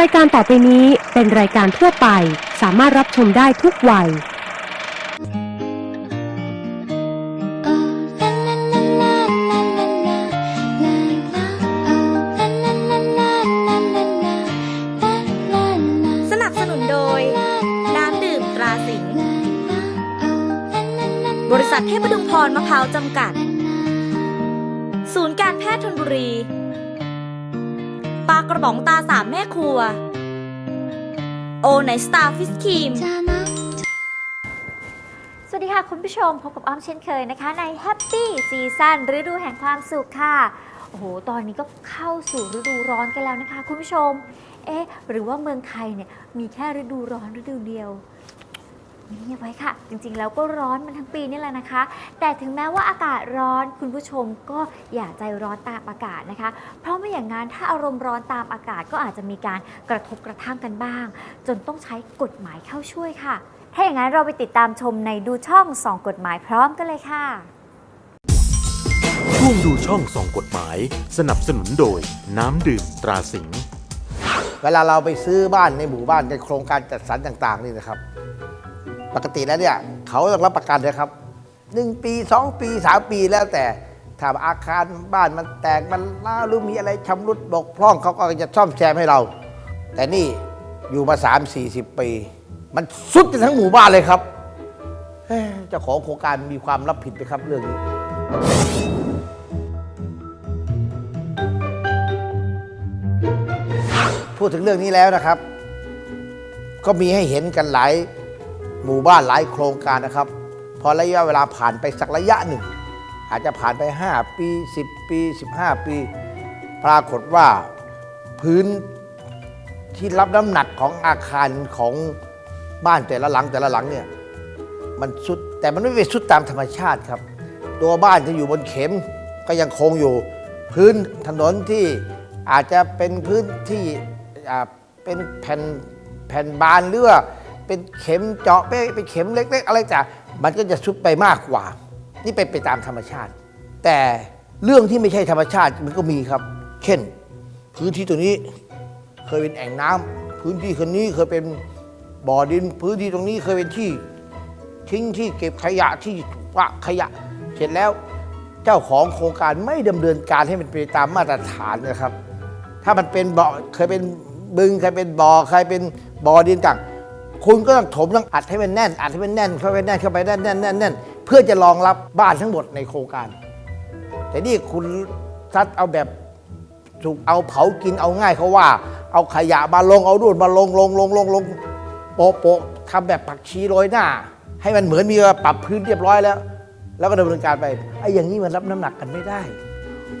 รายการต่อไปนี้เป็นรายการทั่วไป สามารถรับชมได้ทุกวัย สนับสนุนโดย น้ำดื่มตราสิงห์บริษัทเทพดุงพรมะพร้าวจำกัด ศูนย์การแพทย์ธนบุรี ปลากระป๋องตาสามแม่ครัว โอไนสตาร์ฟิสครีม สวัสดีค่ะคุณผู้ชมพบกับอ้อมเช่นเคยนะคะ ในแฮปปี้ซีซันฤดูแห่งความสุขค่ะ โอ้โห ตอนนี้ก็เข้าสู่ฤดูร้อนกันแล้วนะคะ คุณผู้ชม เอ๊ะ หรือว่าเมืองไทยเนี่ย มีแค่ฤดูร้อนฤดูเดียว เงียบไว้ค่ะ จริงๆ แล้วก็ร้อนมันทั้งปีนี่แหละนะคะ แต่ถึงแม้ว่าอากาศร้อนคุณผู้ชมก็อย่าใจร้อนตามอากาศนะคะ เพราะไม่อย่างนั้นถ้าอารมณ์ร้อนตามอากาศก็อาจจะมีการกระทบกระทั่งกันบ้าง จนต้องใช้กฎหมายเข้าช่วยค่ะ ถ้าอย่างนั้นเราไปติดตามชมในดูช่องส่องกฎหมายพร้อมกันเลยค่ะช่วงดูช่องส่องกฎหมาย สนับสนุนโดย น้ำดื่มตราสิงห์เวลาเราไปซื้อบ้านในหมู่บ้านในโครงการจัดสรรต่าง ๆ นี่นะครับ ปกติแล้วเนี่ยเขาต้องรับประกันนะครับหนึ่งปีสองปีสามปีแล้วแต่ถ้าอาคารบ้านมันแตกมันล้าหรือมีอะไรชำรุดบกพร่องเขาก็จะซ่อมแซมให้เรา แต่นี่อยู่มา 3 4 0 ปี มันสุดทั้งหมู่บ้านเลยครับเจ้าของโครงการมีความรับผิดไหมครับเรื่องนี้พูดถึงเรื่องนี้แล้วนะครับ ก็มีให้เห็นกันหลาย หมู่บ้านหลายโครงการนะครับ พอระยะเวลาผ่านไปสักระยะหนึ่ง อาจจะผ่านไป 5 ปี 10 ปี 15 ปี ปรากฏว่าพื้นที่รับน้ำหนักของอาคารของบ้านแต่ละหลังแต่ละหลังเนี่ยมันสุดแต่มันไม่ไปสุดตามธรรมชาติครับ ตัวบ้านจะอยู่บนเข็มก็ยังคงอยู่ พื้นถนนที่อาจจะเป็นพื้นที่อ่าเป็นแผ่นแผ่นบานหรือว่า เป็นเข็มเจาะไปเป็นเข็มเล็ก ๆ อะไรแต่มันก็จะสุดไปมากกว่า นี่เป็นไปตามธรรมชาติ แต่เรื่องที่ไม่ใช่ธรรมชาติมันก็มีครับ เช่น พื้นที่ตรงนี้เคยเป็นแอ่งน้ำพื้นที่คนนี้เคยเป็นบ่อดิน พื้นที่ตรงนี้เคยเป็นที่ ทิ้งที่เก็บขยะที่วะขยะ เสร็จแล้วเจ้าของโครงการไม่ดำเนินการให้มันเป็นไปตามมาตรฐานนะครับ ถ้ามันเป็นบ่อเคยเป็นบึงเคยเป็นบ่อเคยเป็นบ่อดินต่าง คุณก็ต้องถมต้องอัดให้มันแน่น อัดให้มันแน่นเข้าไปแน่นเข้าไปแน่นแน่นแน่นแน่นเพื่อจะรองรับบ้านทั้งหมดในโครงการ แต่นี่คุณซัดเอาแบบถูกเอาเผากินเอาง่ายเขาว่า เอาขยะมาลงเอาดูดมาลงลงลงลงลงโปะโปะทำแบบผักชีโรยหน้า ให้มันเหมือนมีปรับพื้นเรียบร้อยแล้ว แล้วก็ดำเนินการไปไอ้อย่างนี้มันรับน้ำหนักกันไม่ได้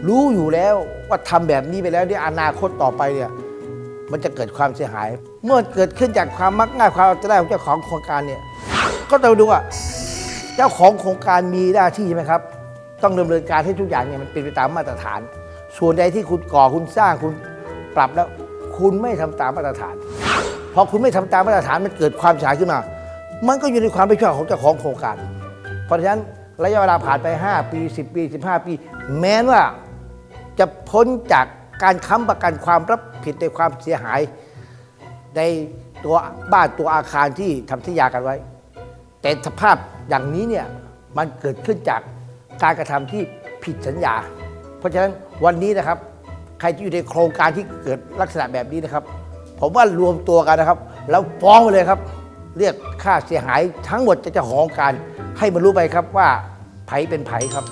รู้อยู่แล้วว่าทำแบบนี้ไปแล้วเนี่ยอนาคตต่อไปเนี่ยมันจะเกิดความเสียหาย เมื่อเกิดขึ้นจากความมักง่ายความเอาใจได้ของเจ้าของโครงการเนี่ย ก็ต้องดูว่าเจ้าของโครงการมีหน้าที่ใช่ไหมครับ ต้องดำเนินการให้ทุกอย่างเนี่ยมันเป็นไปตามมาตรฐาน ส่วนใดที่คุณก่อคุณสร้างคุณปรับแล้ว คุณไม่ทำตามมาตรฐานพอคุณไม่ทำตามมาตรฐานมันเกิดความเสียหายขึ้นมา มันก็อยู่ในความรับผิดชอบของเจ้าของโครงการ เพราะฉะนั้นระยะเวลาผ่านไป 5 ปี 10 ปี 15 ปี แม้ว่าจะพ้นจากการค้ำประกันความรับผิดในความเสียหาย ในตัวบ้านตัวอาคารที่ทำสัญญากันไว้ แต่สภาพอย่างนี้เนี่ยมันเกิดขึ้นจากการกระทำที่ผิดสัญญา เพราะฉะนั้นวันนี้นะครับ ใครที่อยู่ในโครงการที่เกิดลักษณะแบบนี้นะครับ ผมว่ารวมตัวกันนะครับ แล้วฟ้องไปเลยครับ เรียกค่าเสียหายทั้งหมดจะจะของการให้มันรู้ไปครับว่าไผเป็นไผครับ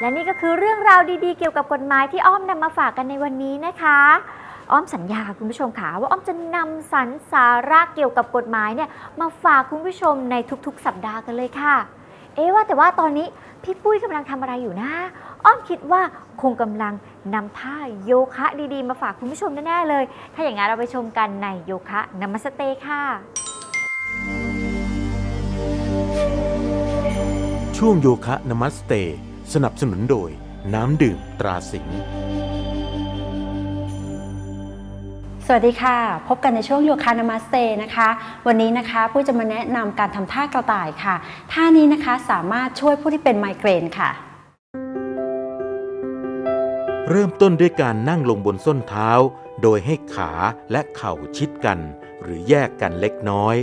และนี่ก็คือเรื่องราวดีๆ เกี่ยวกับกฎหมายที่อ้อมนำมาฝากกันในวันนี้นะคะ อ้อมสัญญาคุณผู้ชมค่ะว่าอ้อมจะนำสรรสาระเกี่ยวกับกฎหมายเนี่ยมาฝากคุณผู้ชมในทุกๆ สัปดาห์กันเลยค่ะ เอ๊ว่าแต่ว่าตอนนี้พี่ปุ้ยกำลังทำอะไรอยู่นะ อ้อมคิดว่าคงกำลังนำท่าโยคะดีๆ มาฝากคุณผู้ชมแน่ๆเลย ถ้าอย่างนั้นเราไปชมกันในโยคะนามัสเตค่ะ ช่วงโยคะนมัสเต สนับสนุนโดยน้ำดื่มตราสิงห์ สวัสดีค่ะ พบกันในช่วงโยคะนามาสเตนะคะ วันนี้นะคะผู้จะมาแนะนำการทำท่ากระต่ายค่ะ ท่านี้นะคะสามารถช่วยผู้ที่เป็นไมเกรนค่ะ เริ่มต้นด้วยการนั่งลงบนส้นเท้า โดยให้ขาและเข่าชิดกัน หรือแยกกันเล็กน้อย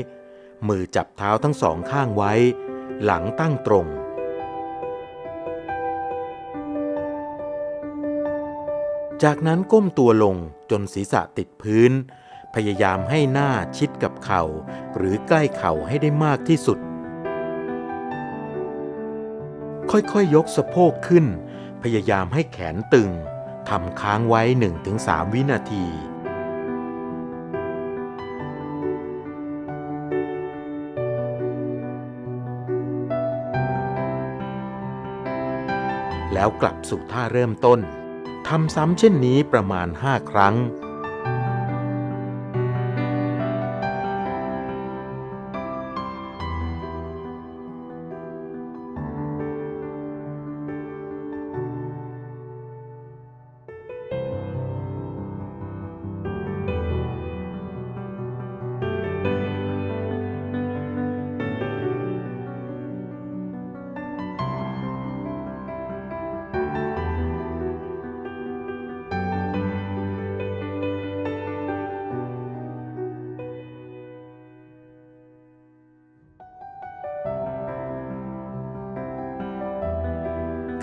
มือจับเท้าทั้งสองข้างไว้ หลังตั้งตรง จากนั้นก้มตัวลงจนศีรษะติดพื้น พยายามให้หน้าชิดกับเข่า หรือใกล้เข่าให้ได้มากที่สุด ค่อยๆยยกสะโพกขึ้น พยายามให้แขนตึงทำค้างไว้ 1-3 วินาทีแล้วกลับสู่ท่าเริ่มต้น ทำซ้ำเช่นนี้ประมาณ 5 ครั้ง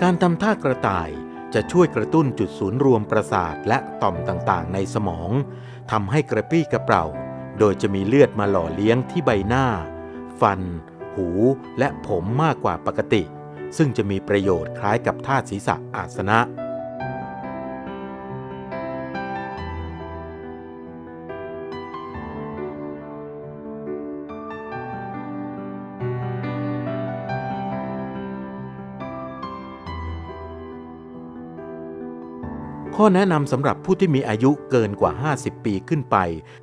การทำท่ากระต่ายจะช่วยกระตุ้นจุดศูนย์รวมประสาทและต่อมต่างๆ ในสมองทำให้กระปรี้กระเปร่า โดยจะมีเลือดมาหล่อเลี้ยงที่ใบหน้า ฟัน หูและผมมากกว่าปกติ ซึ่งจะมีประโยชน์คล้ายกับท่าศีรษะอาสนะ ข้อแนะนำสำหรับผู้ที่มีอายุเกินกว่า 50 ปีขึ้นไป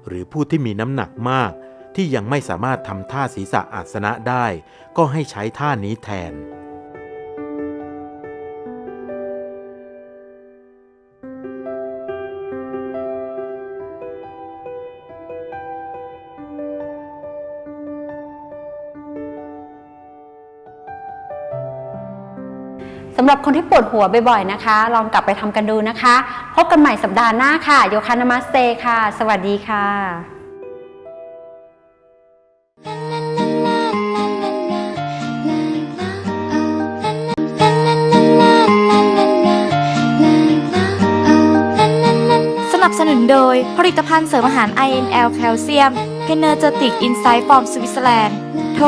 หรือผู้ที่มีน้ำหนักมาก ที่ยังไม่สามารถทำท่าศีรษะอาสนะได้ ก็ให้ใช้ท่านี้แทนำหรับคนที่ปวดหัวบ่อยๆนะคะ ลองกลับไปทำกันดูนะคะ พบกันใหม่สัปดาห์หน้าค่ะ โยคะนามาสเตค่ะ สวัสดีค่ะสนับสนุนโดย ผลิตภัณฑ์เสริมอาหาร INL แคลเซียมเพเนอร์เจติกอินไซต์ฟอร์มสวิตเซอร์แลนด์โทร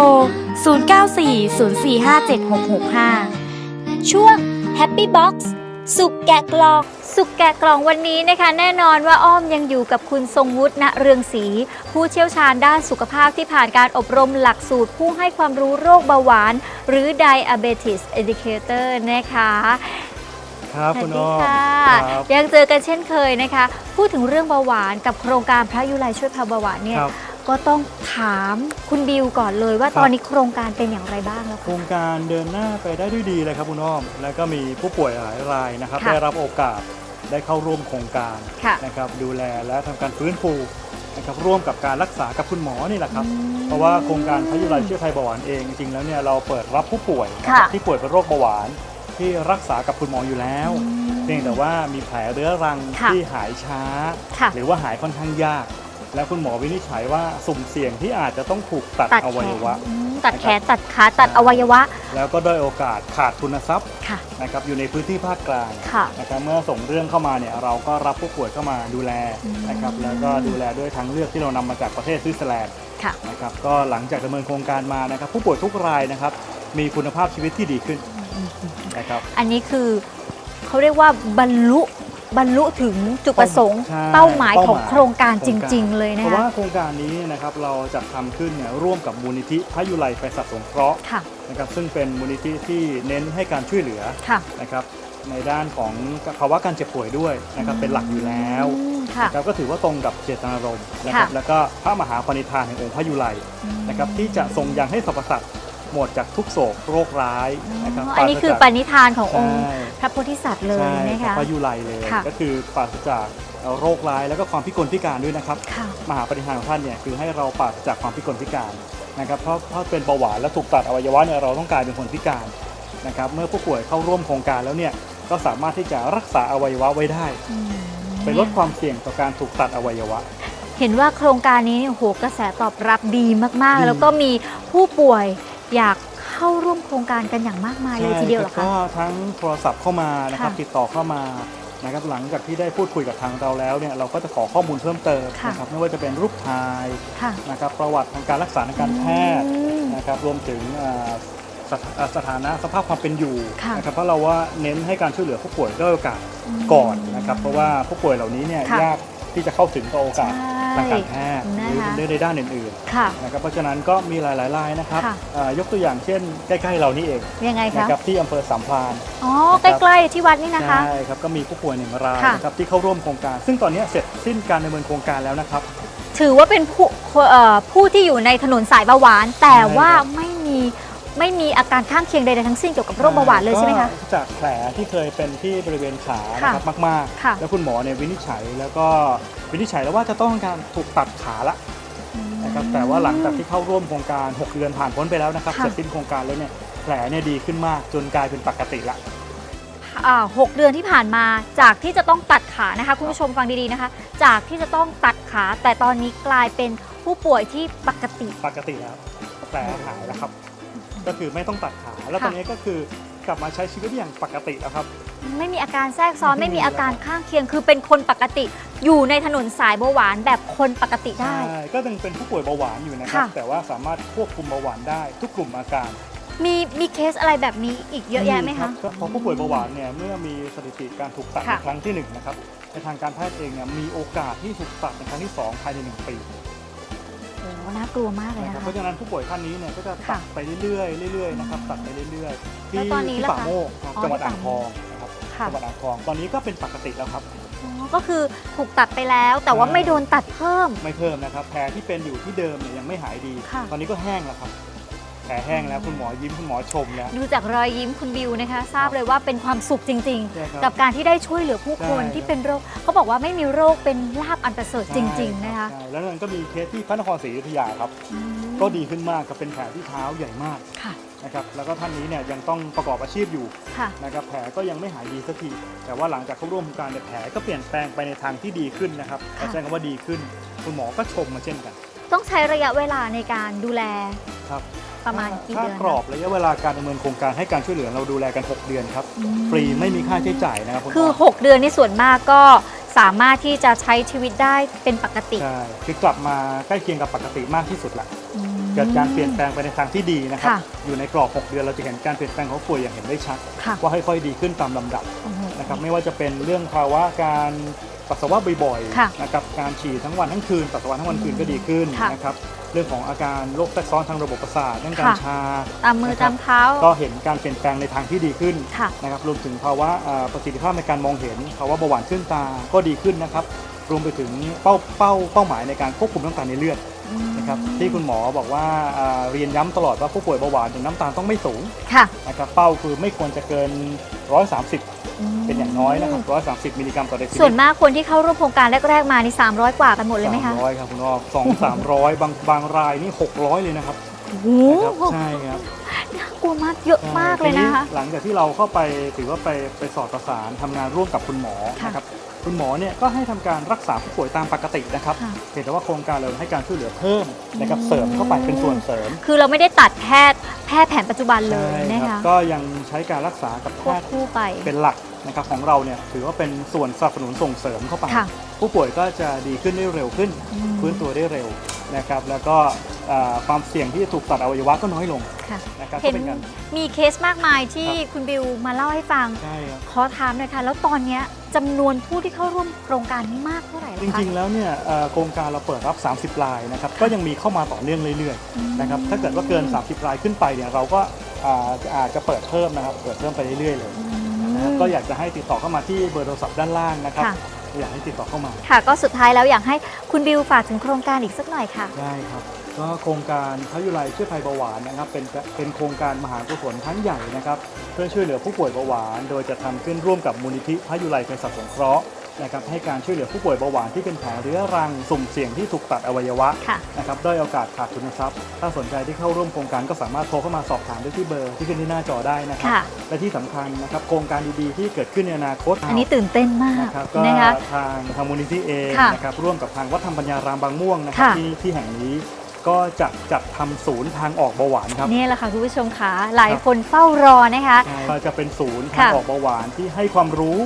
0940457665 ช่วง Happy Box สุกแกะกล่อง สุกแกะกล่องวันนี้นะคะ แน่นอนว่าอ้อมยังอยู่กับคุณทรงวุฒิณเรืองศรีผู้เชี่ยวชาญด้านสุขภาพที่ผ่านการอบรมหลักสูตรผู้ให้ความรู้โรคเบาหวาน หรือ Diabetes Educator นะคะครับสวัคุสณดีอ้อมค่ะครับยังเจอกันเช่นเคยนะคะ พูดถึงเรื่องเบาหวานกับโครงการพระยุไลช่วยภาวเบาหวานเนี่ยครับ ก็ต้องถามคุณบิวก่อนเลยว่าครับตอนนี้โครงการเป็นอย่างไรบ้างแล้วโคคะ รงการเดินหน้าไปได้ด้วยดีเลยครับคุณอ้อม แล้วก็มีผู้ป่วยหลายรายนะครับ ค่ะได้รับโอกาสได้เข้าร่วมโครงการค่ะนะครับ ดูแลและทำการฟื้นฟูนะครับร่วมกับการรักษากับคุณหมอนี่แหละครับ อืมเพราะว่าโครงการพยุไรเชื่อไทยเบาหวานเองจริงๆแล้วเนี่ยเราเปิดรับผู้ป่วยนะคค่ะรับที่ป่วยเป็นโรคเบาหวาน ที่รักษากับคุณหมออยู่แล้วเพียงแต่ว่ามีแผลเรื้อรังค่ะที่หายช้า ค่ะ หรือว่าหายค่อนข้างยาก แล้วคุณหมอวินิจฉัยว่าสุ่มเสี่ยงที่อาจจะต้องถูกตัดตัดอแขวัยนวะอืมตัดแขนตัดขาตัดอวัยวะแล้วก็ด้อยโอกาสขาดทุนทรัพย์ค่ะนะครับอยู่ในพื้นที่ภาคกลางค่ะ นะครับเมื่อส่งเรื่องเข้ามาเนี่ยเราก็รับผู้ป่วยเข้ามาดูแลนะครับแล้วก็ดูแลด้วยทางเลือกที่เรานำมาจากประเทศสวิตเซอร์แลนด์ค่ะนะครับก็หลังจากดำเนินโครงการมานะครับผู้ป่วยทุกรายนะครับมีคุณภาพชีวิตที่ดีขึ้นนะครับ อันนี้คือเขาเรียกว่าบรรลุ บรรลุถึงจุดประสงค์ใช่เป้าหมายของเป้าหมายโครงการโคจรงการริง ๆ เลยนะเพราะคะว่าโครงการนี้นะครับเราจะทำขึ้นเนี่ยร่วมกับมูลนิธิพระยุไลไปสัตว์สงเคราะห์ค่ะนะครับซึ่งเป็นมูลนิธิที่เน้นให้การช่วยเหลือค่ะนะครับในด้านของภาวะการเจ็บป่วยด้วยนะครับเป็นหลักอยู่แล้วอืมค่ะ นะครับก็ถือว่าตรงกับเจตนารมณ์นะครับค่ะ แล้วก็พระมหาปณิธานแห่งองค์พระยุไล นะครับที่จะทรงยังให้สรรพสัตว์ หมดจากทุกโศกโรคร้ายนะครับอ๋ออันนี้คือปปราศณิธานของจากองค์ใช่พระโพธิสัตว์เลยใช่นะครัคะบพระยุไลเลยค่ะก็คือปราศจากโรคร้ายแล้วก็ความพิกลพิการด้วยนะครับค่ะมหาปณิธานของท่านเนี่ยคือให้เราปราศจากความพิกลพิการนะครับเพราะเพราะเป็นเบาหวานและถูกตัดอวัยวะเนี่ยเราต้องกลายเป็นคนพิการนะครับเมื่อผู้ป่วยเข้าร่วมโครงการแล้วเนี่ยก็สามารถที่จะรักษาอวัยวะไว้ได้อืมไปลดความเสี่ยงต่อการถูกตัดอวัยวะ เห็นว่าโครงการนี้เนี่ยโอ้โหกระแสตอบรับดีมากดีๆแล้วก็มีผู้ป่วย อยากเข้าร่วมโครงการกันอย่างมากมายเลยทีเดียวเหรอใช่คะ ก็ทั้งโทรศัพท์เข้ามานะครับค่ะติดต่อเข้ามานะครับหลังจากที่ได้พูดคุยกับทางเราแล้วเนี่ยเราก็จะขอข้อมูลเพิ่มเติมค่ะ นะครับไม่ว่าจะเป็นรูปถ่ายค่ะ นะครับประวัติทางการรักษาทางการแพทย์อืมนะครับรวมถึงอ่าสถอ่าสถานะสภาพความเป็นอยู่ค่ะนะครับเพราะเราว่าเน้นให้การช่วยเหลือผู้ป่วยด้วยโอกาสก่อนนะครับเพราะว่าผู้ป่วยเหล่านี้เนี่ยค่ะ ยากที่จะเข้าถึงต่อโอกาส ใช่ ทางการแพทย์หรือนะคะในด้านอื่นค่ะ ๆนะครับเพราะฉะนั้นก็มีหลายๆรายนะครับค่ะ อ่ายกตัวอย่างเช่น ใกล้ๆเรานี่เองยังไงนะคะครับที่อำเภอสามพราน อ๋อนะใกครับ ล้ๆที่วัดนี่นะคะ ใช่ครับก็มีผู้ป่วยหนึ่งรายค่ะ นะครับที่เข้าร่วมโครงการ ซึ่งตอนนี้เสร็จสิ้นการดำเนินโครงการแล้วนะครับ ถือว่าเป็นผู้เอ่อผู้ที่อยู่ในถนนสายเบาหวาน แต่ใช่ครับ ว่าไม่มี ไม่มีอาการข้างเคียงใดๆทั้งสิ้นเกี่ยวกับโรคเบาหวานเลยใช่ไหมคะ ก็จากแผลที่เคยเป็นที่บริเวณขาค่ะนะครับมากค่ะ ๆ แล้วคุณหมอเนี่ยวินิจฉัยแล้วก็วินิจฉัยแล้วว่าจะต้องการถูกตัดขาละนะครับแต่ว่าหลังจากที่เข้าร่วมโครงการ 6 เดือนผ่านพ้นไปแล้วนะครับค่ะ เสร็จสิ้นโครงการแล้วเนี่ยแผลเนี่ยดีขึ้นมากจนกลายเป็นปกติละ อ่าหกเดือนที่ผ่านมาจากที่จะต้องตัดขานะคะ คุณผู้ชมฟังดีๆนะคะ จากที่จะต้องตัดขาแต่ตอนนี้กลายเป็นผู้ป่วยที่ปกติ ปกติแล้วแผลหายแล้วครับ ก็คือไม่ต้องตัดขา แล้วค่ะตอนนี้ก็คือกลับมาใช้ชีวิตอย่างปกติแล้วครับ ไม่มีอาการแทรกซ้อนไม่ไม่มีมีอาการข้างเคียง คือเป็นคนปกติ อยู่ในถนนสายเบาหวานแบบคนปกติได้ ใช่ ก็ยังเป็นผู้ป่วยเบาหวานอยู่นะครับ ค่ะ แต่ว่าสามารถควบคุมเบาหวานได้ทุกกลุ่มอาการ มีมีเคสอะไรแบบนี้อีกเยอะแยะไหมครัคะบก็เพราะผู้ป่วยเบาหวานเนี่ยเมื่อมีสถิติการถูกตัดค่ะในครั้งที่หนึ่งนะครับในทางการแพทย์เองเนี่ยมีโอกาสที่ถูกตัดในครั้งที่สองภายในหนึ่งปีโอ้โหน่ากลัวมากเลยนะนะครับเพราะฉะนั้นผู้ป่วยท่านนี้เนี่ยก็จะตัค่ะดไปเรื่อยๆเรื่อยๆนะครับตัดไปเรื่อยๆแล้วตอนนี้ที่ล่ะป่าคะโมกครับอ๋อจังหวัดที่อ่าป่างโมทกองนะครับค่ะ จังหวัดอ่างทอง ตอนนี้ก็เป็นปกติแล้วครับ อ๋อก็คือถูกตัดไปแล้วแต่ว่าใช่ไม่โดนตัดเพิ่ม ไม่เพิ่มนะครับแผลที่เป็นอยู่ที่เดิมเนี่ยยังไม่หายดี ค่ะ ตอนนี้ก็แห้งแล้วครับแผ ลแห้งแล้วคุณหมอยิ้มคุณหมอชมแล้ว ดูจากรอยยิ้มคุณบิวนะคะ ทราบเลยว่าเป็นความสุขจริง ใช่ครับๆ กับการที่ได้ช่วยเหลือผู้คนใช่ ที่เป็นโรคเขาบอกว่าไม่มีโรคเป็นลาบอันประเสริฐจริง ๆ นะคะใช่แล้วมันก็มีเคสที่พระนครศรีอยุธยาครับก็ดีขึ้นมากกับเป็นแผลที่เท้าใหญ่มากค่ะนะครับแล้วก็ท่านนี้เนี่ยยังต้องประกอบอาชีพอยู่ค่ะ นะครับแผลก็ยังไม่หายดีสักที แต่ว่าหลังจากเข้าร่วมโครงการเนี่ยแผลก็เปลี่ยนแปลงไปในทางที่ดีขึ้นนะครับค่ะ ใช้คำว่าดีขึ้น คุณหมอก็ชมมาเช่นกัน ต้องใช้ระยะเวลาในการดูแล ครับ ประมาณกี่ถ้าเดือนกรอบระยะเวลาการดำเนินโครงการให้การช่วยเหลือเราดูแลกัน 6 เดือนครับอืมฟรีไม่มีค่าใช้จ่ายนะครับณหมคือ6เดือนนี่ส่วนมากก็สามารถที่จะใช้ชีวิตได้เป็นปกติใช่คือกลับมาใกล้เคียงกับปกติมากที่สุดละอืม เกิดการเปลี่ยนแปลงไปในทางที่ดีนะครับค่ะอยู่ในกรอบ 6 เดือนเราจะเห็นการเปลี่ยนแปลงของผู้ป่วยอย่างเห็นได้ชัด ค่ะ ว่าค่อยๆดีขึ้นตามลำดับโอ้โห นะครับไม่ว่าจะเป็นเรื่องภาวะการ ปัสสาวะบ่อยค่ะๆนะครับการฉี่ทั้งวันทั้งคืนปัสสาวะทั้งวันคืนก็ดีขึ้นค่ะนะครับเรื่องของอาการโรคแทรกซ้อนทางระบบประสาทเรื่องการค่ะ ชา ตามมือนะครับ ตามเท้า ก็เห็นการเปลี่ยนแปลงในทางที่ดีขึ้นค่ะ นะครับรวมถึงภาวะเอ่อประสิทธิภาพในการมองเห็น ภาวะเบาหวานขึ้นตาก็ดีขึ้นนะครับ รวมไปถึงเป้าเป้าเป้าหมายในการควบคุมน้ำตาลในเลือดนะครับที่คุณหมอบอกว่าเอ่อเรียนย้ำตลอดว่าผู้ป่วยเบาหวานถึงน้ำตาลต้องไม่สูงค่ะ นะครับเป้าคือไม่ควรจะเกิน 130 เป็นอย่างน้อยนะครับ130มิลลิกรัมต่อเดซิลิตรส่วนมากคนที่เข้าร่วมโครงการแรกๆมานี่300 กว่ากันหมดเลยไหมคะสามร้อยครับคุณอ้อสองสามร้อยบางบางรายนี่600เลยนะครับโอ้โหนะครับใช่ครับน่ากลัวมากเยอะมากเลยนะคะทีหลังจากที่เราเข้าไปถือว่าไปไปสอดประสานทำงานร่วมกับคุณหมอค่ะนะครับ คุณหมอเนี่ยก็ให้ทำการรักษาผู้ป่วยตามปกตินะครับค่ะเห็นแต่ว่าโครงการเราให้การช่วยเหลือเพิ่มนะครับเสริมเข้าไปเป็นส่วนเสริม คือเราไม่ได้ตัดแพทย์แพทย์แผนปัจจุบันเลยใช่นะครัคะบก็ยังใช้การรักษากับแพควบทย์คู่ไปเป็นหลักนะครับของเราเนี่ยถือว่าเป็นส่วนสนับสนุนส่งเสริมเข้าไปค่ะผู้ป่วยก็จะดีขึ้นได้เร็วขึ้นอืมฟื้นตัวได้เร็วนะครับแล้วก็อ่าความเสี่ยงที่จะถูกตัดอวัยวะก็น้อยลง ค่ะนะครับเห็ก็นเป็นการมีเคสมากมายที่ครับ คุณบิวมาเล่าให้ฟัง ใช่ครับ ขอถามหน่อยค่ะแล้วตอนเนี้ยจำนวนผู้ที่เข้าร่วมโครงการนี้มากเท่าไหร่จแล้วคะ ริงๆ แล้วเนี่ยเอ่อโครงการเราเปิดรับ 30 รายนะครับ ก็ยังมีเข้ามาต่อเนื่องเรื่อยๆ นะครับ ถ้าเกิดว่าเกิน 30 รายขึ้นไปเนี่ยเราก็อ่าอาจจะเปิดเพิ่มนะครับ เปิดเพิ่มไปเรื่อยๆ เลยอืนะครับมก็อยากจะให้ติดต่อเข้ามาที่เบอร์โทรศัพท์ด้านล่างนะครับ ค่ะ อยากให้ติดต่อเข้ามา ค่ะก็สุดท้ายแล้วอยากให้คุณบิวฝากถึงโครงการอีกสักหน่อยค่ะ ได้ครับ ก็โครงการพยุไรช่วยภัยเบาหวานนะครับเป็นเป็นโครงการมหากุศลครั้งใหญ่นะครับเพื่อช่วยเหลือผู้ป่วยเบาหวาน โดยจะทำขึ้นร่วมกับมูลนิธิพยุไรเภสัชสงเคราะห์นะครับให้การช่วยเหลือผู้ป่วยเบาหวานที่เป็นแผลเรื้อรังสุ่มเสี่ยงที่ถูกตัดอวัยวะค่ะนะครับด้อยโอกาสขาดทุนทรัพย์ ถ้าสนใจที่เข้าร่วมโครงการก็สามารถโทรเข้ามาสอบถามได้ที่เบอร์ที่ขึ้นที่หน้าจอได้นะครับค่ะและที่สำคัญนะครับโครงการดีๆที่เกิดขึ้นในอนาคต อันนี้ตื่นเต้นมากนะครับก็นะคะทางทางมูลนิธิเองค่ะนะครับร่วมกับทางวัดธรรมปัญญารามบางม่วงนะครับค่ะที่ที่แห่งนี้ ก็จะจัดทำศูนย์ทางออกเบาหวานครับนี่แหละค่ะคุณผู้ชมค่ะหลายคนเฝ้ารอนะคะก็จะเป็นศูนย์ทางค่ะออกเบาหวานที่ให้ความรู้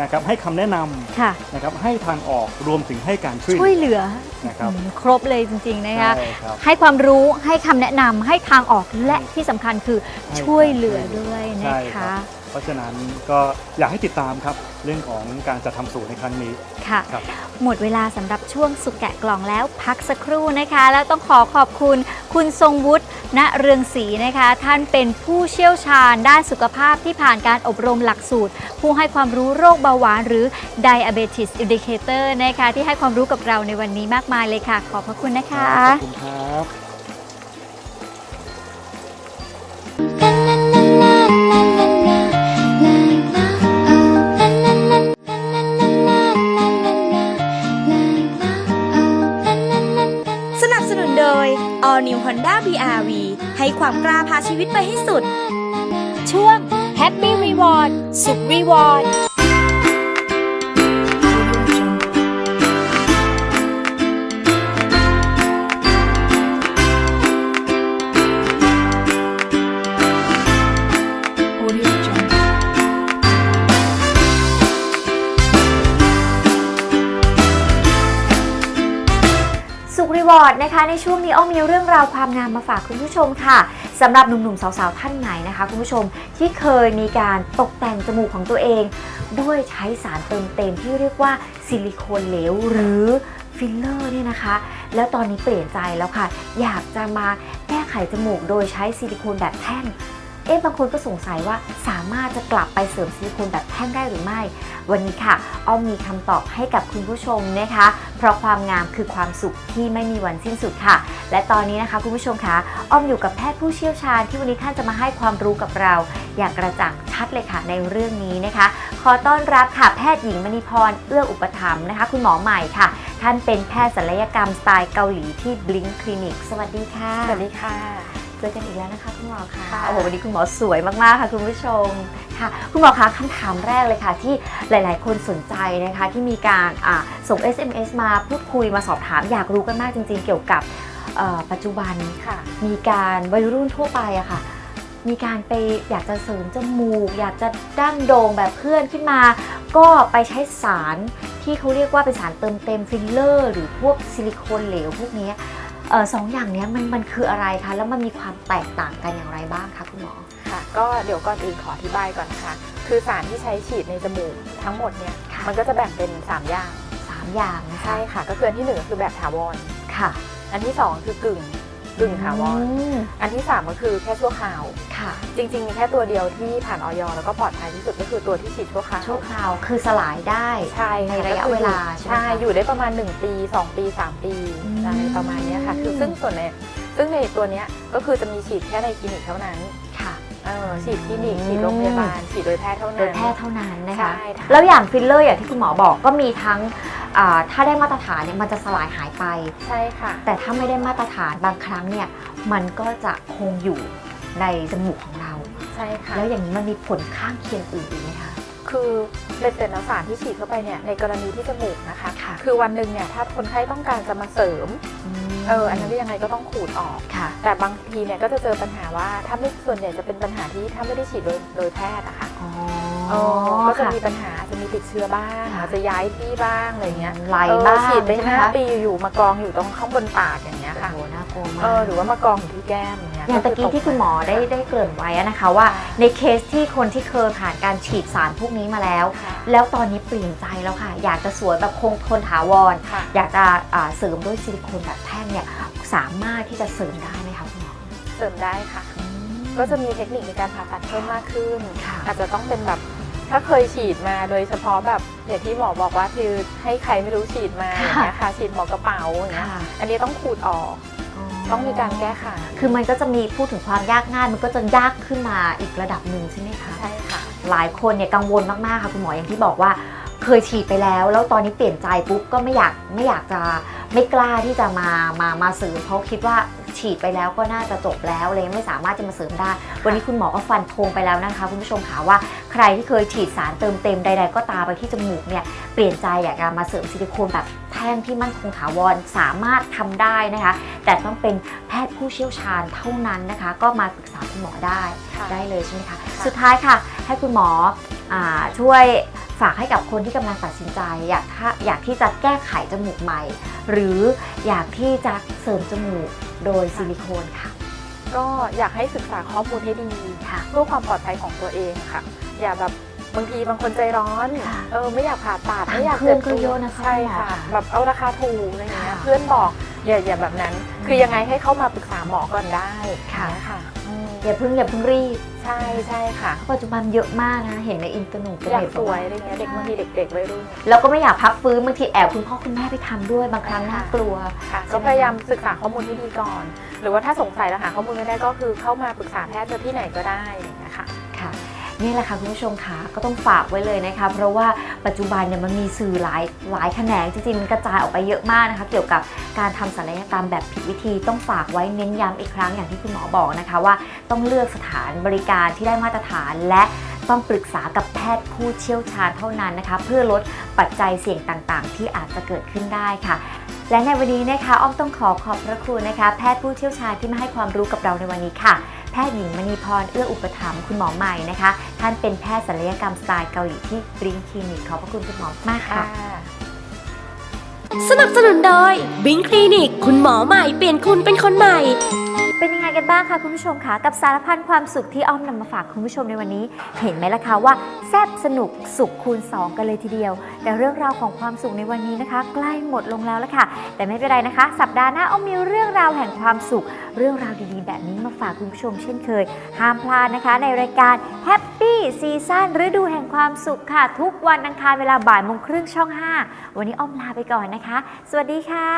นะครับให้คำแนะนค่ะำนะครับให้ทางออกรวมถึงให้การช่วยช่วยเหลือนะครับอืมครบเลยจริงๆนะคะใช่ครับให้ความรู้ให้คำแนะนำให้ทางออกและที่สำคัญคือให้ช่วยเหลือด้วยใช่นะครัคะบ เพราะฉะนั้นก็อยากให้ติดตามครับเรื่องของการจัดทำศูนย์ในครั้งนี้ ค่ะ ครับหมดเวลาสำหรับช่วงสุกแกะกล่องแล้วพักสักครู่นะคะ แล้วต้องขอขอบคุณคุณทรงวุฒิณเรืองศรีนะคะ ท่านเป็นผู้เชี่ยวชาญด้านสุขภาพที่ผ่านการอบรมหลักสูตร ผู้ให้ความรู้โรคเบาหวานหรือ Diabetes Educator นะคะที่ให้ความรู้กับเราในวันนี้มากมายเลยค่ะ ขอบพระคุณนะคะ ขอบคุณครับส All New Honda BRV ให้ความกล้าพาชีวิตไปให้สุด ช่วง Happy Reward สุข Reward ดนะคะในช่วงนี้อ้อมมีเรื่องราวความงามมาฝากคุณผู้ชมค่ะสำหรับหนุ่มๆสาวๆท่านไหนนะคะ คุณผู้ชมที่เคยมีการตกแต่งจมูกของตัวเอง ด้วยใช้สารเติมเต็มที่เรียกว่าซิลิโคนเหลวหรือฟิลเลอร์เนี่ยนะคะ แล้วตอนนี้เปลี่ยนใจแล้วค่ะ อยากจะมาแก้ไขจมูกโดยใช้ซิลิโคนแบบแท่ง อ๊ะบางคนก็สงสัยว่าสามารถจะกลับไปเสริมซิลิโคนแบบแท่งได้หรือไม่ วันนี้ค่ะอ้อมมีคำตอบให้กับคุณผู้ชมนะคะ เพราะความงามคือความสุขที่ไม่มีวันสิ้นสุดค่ะ และตอนนี้นะคะคุณผู้ชมคะอ้อมอยู่กับแพทย์ผู้เชี่ยวชาญที่วันนี้ท่านจะมาให้ความรู้กับเรา อย่างกระจ่างชัดเลยค่ะในเรื่องนี้นะคะ ขอต้อนรับค่ะแพทย์หญิงมณีพรเอื้ออุปถัมภ์นะคะ คุณหมอใหม่ค่ะ ท่านเป็นแพทย์ศัลยกรรมสไตล์เกาหลีที่ Blink Clinic สวัสดีค่ะ สวัสดีค่ะ เจอกันอีกแล้วนะคะคุณหมอคะค่ะโอ้โหวันนี้คุณหมอสวยมากๆค่ะคุณผู้ชมค่ะ คุณหมอคะคำถามแรกเลยค่ะ ที่หลาย ๆ คนสนใจนะคะ ที่มีการอ่าส่ง SMS มาพูดคุยมาสอบถาม อยากรู้กันมากจริง ๆ เกี่ยวกับเอ่อปัจจุบันค่ะ มีการวัยรุ่นทั่วไปอะค่ะ มีการไปอยากจะเสริมจมูก อยากจะดั้งโด่งแบบเพื่อนขึ้นมา ก็ไปใช้สารที่เขาเรียกว่าเป็นสารเติมเต็มฟิลเลอร์ หรือพวกซิลิโคนเหลวพวกเนี้ย เออสองอย่างเนี้ยมันมันคืออะไรคะ แล้วมันมีความแตกต่างกันอย่างไรบ้างคะคุณหมอ ค่ะ ก็เดี๋ยวก่อนอื่นขออธิบายก่อนนะคะ คือสารที่ใช้ฉีดในจมูกทั้งหมดเนี่ยค่ะมันก็จะแบ่งเป็น 3 อย่างสามอย่างนะคะ ใช่ค่ะ ก็คืออันที่หนึ่งก็คือแบบถาวร ค่ะ อันที่ 2 คือกึ่ง กึ่งถาวรอืมอันที่ 3 ก็คือแค่ชั่วคราวค่ะ จริงๆ มีแค่ตัวเดียวที่ผ่านออยแล้วก็ปลอดภัยที่สุดก็คือตัวที่ฉีดชั่วคราวชั่วคราวคือสลายได้ใช่ค่ในระยะก็คือเวลาใช่ไหมใช่คะอยู่ได้ประมาณ 1 ปี 2 ปี 3 ปีอืมอะไรประมาณเนี้ยค่ะ คือซึ่งส่วนในซึ่งในตัวเนี้ยก็คือจะมีฉีดแค่ในคลินิกเท่านั้นค่ะ เออฉีดคลินิกฉีดโรงพยาบาลฉีดโดยแพทย์เท่านั้น โดยแพทย์เท่านั้นนะคะ ใช่ค่ะ แล้วอย่างฟิลเลอร์อย่างที่คุณหมอบอกก็มีทั้งอ่าถ้าได้มาตรฐานเนี่ยมันจะสลายหายไป ใช่ค่ะ แต่ถ้าไม่ได้มาตรฐานบางครั้งเนี่ยมันก็จะคงอยู่ในจมูกของเรา ใช่ค่ะ แล้วอย่างนี้มันมีผลข้างเคียงอื่นอีกไหมคะ คือเป็นเศษสารที่ฉีดเข้าไปเนี่ยในกรณีที่จมูกนะคะ ค่ะ คือวันหนึ่งเนี่ยถ้าคนไข้ต้องการจะมาเสริม เอออันนั้นก็ยังไงก็ต้องขูดออก ค่ะ แต่บางทีเนี่ยก็จะเจอปัญหาว่าถ้าไม่ส่วนใหญ่จะเป็นปัญหาที่ถ้าไม่ได้ฉีดโดยโดยแพทย์อะค่ะอ๋อเออก็จะค่ะมีปัญหาอาจจะมีติดเชื้อบ้างค่ะอาจจะย้ายที่บ้างอะไรเงี้ยไหลเออบ้างฉีดไปใช่ไหมห้าคะปีอยู่ๆมากองอยู่ตรงข้างบนปากอย่างเงี้ยโอ้ค่ะโหน่ากลัวมาเออกหรือว่ามากองอยู่ที่แก้ม อย่างเงี้ยอย่างตะกี้ที่คุณหมอได้ได้เกริ่นไว้อะนะคะว่า ในเคสที่คนที่เคยผ่านการฉีดสารพวกนี้มาแล้วค่ะแล้วตอนนี้เปลี่ยนใจแล้วค่ะ อยากจะสวยแบบคงทนถาวรค่ะอยากจะอ่าเสริมด้วยซิลิโคนแบบแท่งเนี่ยสามารถที่จะเสริมได้ไหมคะคุณหมอเสริมได้ค่ะ ก็จะมีเทคนิคในการผ่าตัดเพิ่มมากขึ้นค่ะอาจจะต้องเป็นแบบถ้าเคยฉีดมาโดยเฉพาะแบบอย่างที่หมอบอกว่าคือให้ใครไม่รู้ฉีดมาอย่างเงี้ยค่ะฉีดหมอกระเป๋าอย่างเงี้ยค่ะอันนี้ต้องขูดออก ต้องมีการแก้ไขคือมันก็จะมีพูดถึงความยากง่ายมันก็จะยากขึ้นมาอีกระดับหนึ่งใช่ไหมคะ ใช่ค่ะ หลายคนเนี่ยกังวลมากๆค่ะคุณหมออย่างที่บอกว่า เคยฉีดไปแล้ว แล้วตอนนี้เปลี่ยนใจปุ๊บก็ไม่อยากไม่อยากจะไม่กล้าที่จะมามามาเสริมเพราะคิดว่าฉีดไปแล้วก็น่าจะจบแล้วเลยไม่สามารถจะมาเสริมได้ วันนี้คุณหมอก็ฟันธงไปแล้วนะคะ คุณผู้ชมค่ะว่าใครที่เคยฉีดสารเติมเต็มใด ๆ ก็ตามไปที่จมูกเนี่ย เปลี่ยนใจอยากจะมาเสริมซิลิโคนแบบแท่งที่มั่นคงถาวรสามารถทำได้นะคะ แต่ต้องเป็นแพทย์ผู้เชี่ยวชาญเท่านั้นนะคะ ก็มาปรึกษาคุณหมอได้ค่ะได้เลยใช่ไหมคะสุดท้ายค่ะ ให้คุณหมออาช่วยฝากให้กับคนที่กำลังตัดสินใจ อยากถ้าอยากที่จะแก้ไขจมูกใหม่ หรืออยากที่จะเสริมจมูกโดยซิลิโคนค่ะ ก็อยากให้ศึกษาข้อมูลให้ดีค่ะเพื่อความปลอดภัยของตัวเองค่ะ อย่าแบบ บางทีบางคนใจร้อนค่ะเออไม่อยากผ่าตัดตามไม่อยากเพื่อนจ็บตัวก็เยอะนะคะใช่คุณหมอค่ะค่ะแบบเอาราคาถูกอะไรอย่างเงี้ยค่ะเพื่อนบอกอย่าอย่าแบบนั้น คือยังไงให้เข้ามาปรึกษาหมอก่อนได้ค่ะนค่ะอืมอย่าเพิ่งอย่าเพิ่งรีบใช่ใช่ค่ะปัจจุบันเยอะมากนะเห็นในอินเทอร์เน็ตอยากสวยอะไรเงี้ยเด็กบางทีเด็กๆวัยรุ่นแล้วก็ไม่อยากพักฟื้นบางทีแอบคุณพ่อคุณแม่ไปทำด้วยบางครั้งน่ากลัวค่ะใช่ก็ไหมพยายามศึกษาข้อมูลที่ดีก่อน หรือว่าถ้าสงสัยแล้วหาข้อมูลไม่ได้ก็คือเข้ามาปรึกษาแพทย์ที่ไหนก็ได้อะไรอย่างเงี้ยค่ะค่ะ นี่แหละค่ะคุณผู้ชมค่ะก็ต้องฝากไว้เลยนะคะเพราะว่าปัจจุบันเนี่ยมันมีสื่อหลายหลายแขนงจริงๆมันกระจายออกไปเยอะมากนะคะเกี่ยวกับการทำศัลยกรรมแบบผิดวิธีต้องฝากไว้เน้นย้ำอีกครั้งอย่างที่คุณหมอบอกนะคะว่าต้องเลือกสถานบริการที่ได้มาตรฐานและต้องปรึกษากับแพทย์ผู้เชี่ยวชาญเท่านั้นนะคะ เพื่อลดปัจจัยเสี่ยงต่างๆ ที่อาจจะเกิดขึ้นได้ค่ะ และในวันนี้นะคะอ้อมต้องขอขอบพระคุณนะคะ แพทย์ผู้เชี่ยวชาญที่มาให้ความรู้กับเราในวันนี้ค่ะ แพทย์หญิงมณีพรเอื้ออุปถัมภ์คุณหมอใหม่นะคะ ท่านเป็นแพทย์ศัลยกรรมสไตล์เกาหลีที่บริงคลินิกขอบพระคุณคุณหมอมากค่ะ สนับสนุนโดยบิงคลินิก คุณหมอใหม่เปลี่ยนคุณเป็นคนใหม่ เป็นยังไงกันบ้างคะคุณผู้ชมคะกับสารพันความสุขที่อ้อมนำมาฝากคุณผู้ชมในวันนี้ เห็นไหมล่ะคะว่าแซ่บสนุกสุขคูณ 2 กันเลยทีเดียว แต่เรื่องราวของความสุขในวันนี้นะคะ ใกล้หมดลงแล้วละค่ะ แต่ไม่เป็นไรนะคะ สัปดาห์หน้าอ้อมมีเรื่องราวแห่งความสุข เรื่องราวดีๆ แบบนี้มาฝากคุณผู้ชมเช่นเคย ห้ามพลาดนะคะ ในรายการ Happy Season ฤดูแห่งความสุขค่ะ ทุกวันอังคารเวลาบ่ายโมงครึ่งช่อง 5 วันนี้อ้อมลาไปก่อนนะคะ สวัสดีค่ะ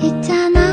ที่ใจ